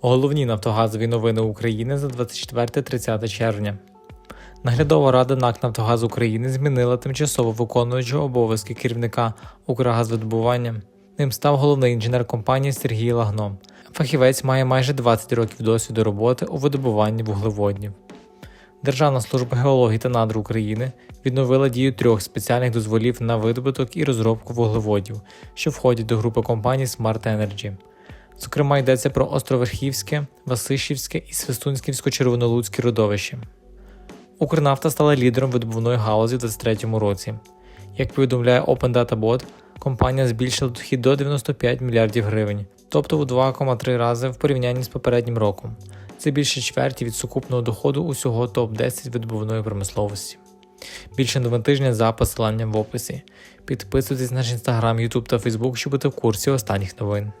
Головні нафтогазові новини України за 24-30 червня. Наглядова рада НАК «Нафтогаз України змінила тимчасово виконуючого обов'язки керівника Укргазвидобування. Ним став головний інженер компанії Сергій Лагно. Фахівець має майже 20 років досвіду роботи у видобуванні вуглеводнів. Державна служба геології та надр України відновила дію трьох спеціальних дозволів на видобуток і розробку вуглеводів, що входять до групи компаній Smart Energy. Зокрема, йдеться про Островерхівське, Васишівське і Свистунськівсько-Червонолуцьке родовище. Укрнафта стала лідером видобувної галузі в 2023 році. Як повідомляє Open Data Bot, компанія збільшила дохід до 95 мільярдів гривень, тобто у 2,3 рази в порівнянні з попереднім роком. Це більше чверті від сукупного доходу усього топ-10 видобувної промисловості. Більше новин тижня за посиланням в описі. Підписуйтесь на наш інстаграм, Ютуб та Фейсбук, щоб бути в курсі останніх новин.